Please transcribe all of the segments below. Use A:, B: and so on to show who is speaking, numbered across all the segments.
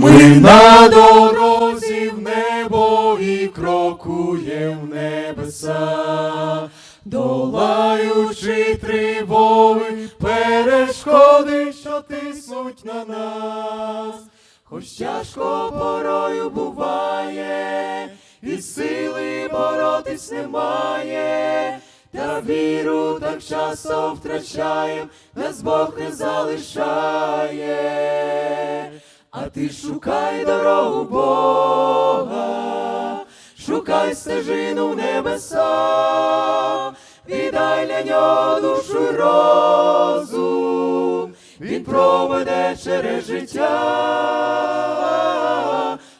A: Ми на дорозі в небо і крокуєм в небеса, долаючи тривоги, перешкоди, що тиснуть на нас, хоч тяжко порою буває, і сили боротись немає, та віру так часто втрачаєм, нас Бог не залишає. Ти шукай дорогу Бога, шукай стежину в небеса, віддай для нього душу й розум, він проведе через життя,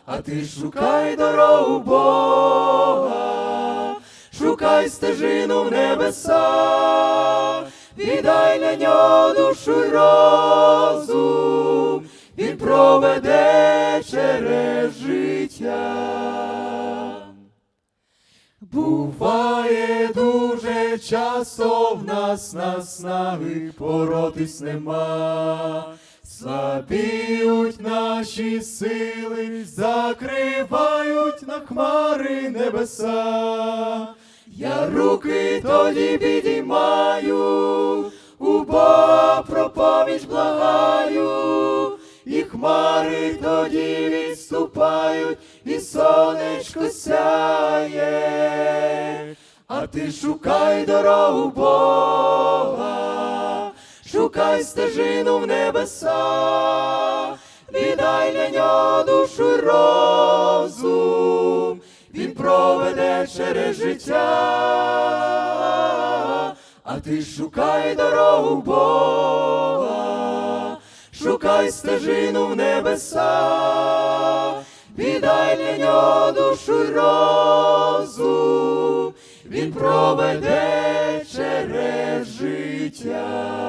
A: а ти шукай дорогу Бога, шукай стежину в небеса, віддай для нього душу й розум, дуже часто в нас наснаги боротись нема. Слабіють наші сили, закривають на хмари небеса. Я руки тоді підіймаю, у Бога про благаю, і хмари тоді відступають, і сонечко сяє, а ти шукай дорогу Бога, шукай стежину в небеса, віддай для нього душу розум, він проведе через життя, а ти шукай дорогу Бога, шукай стежину в небеса, віддай для нього душу розум, він проведе через життя.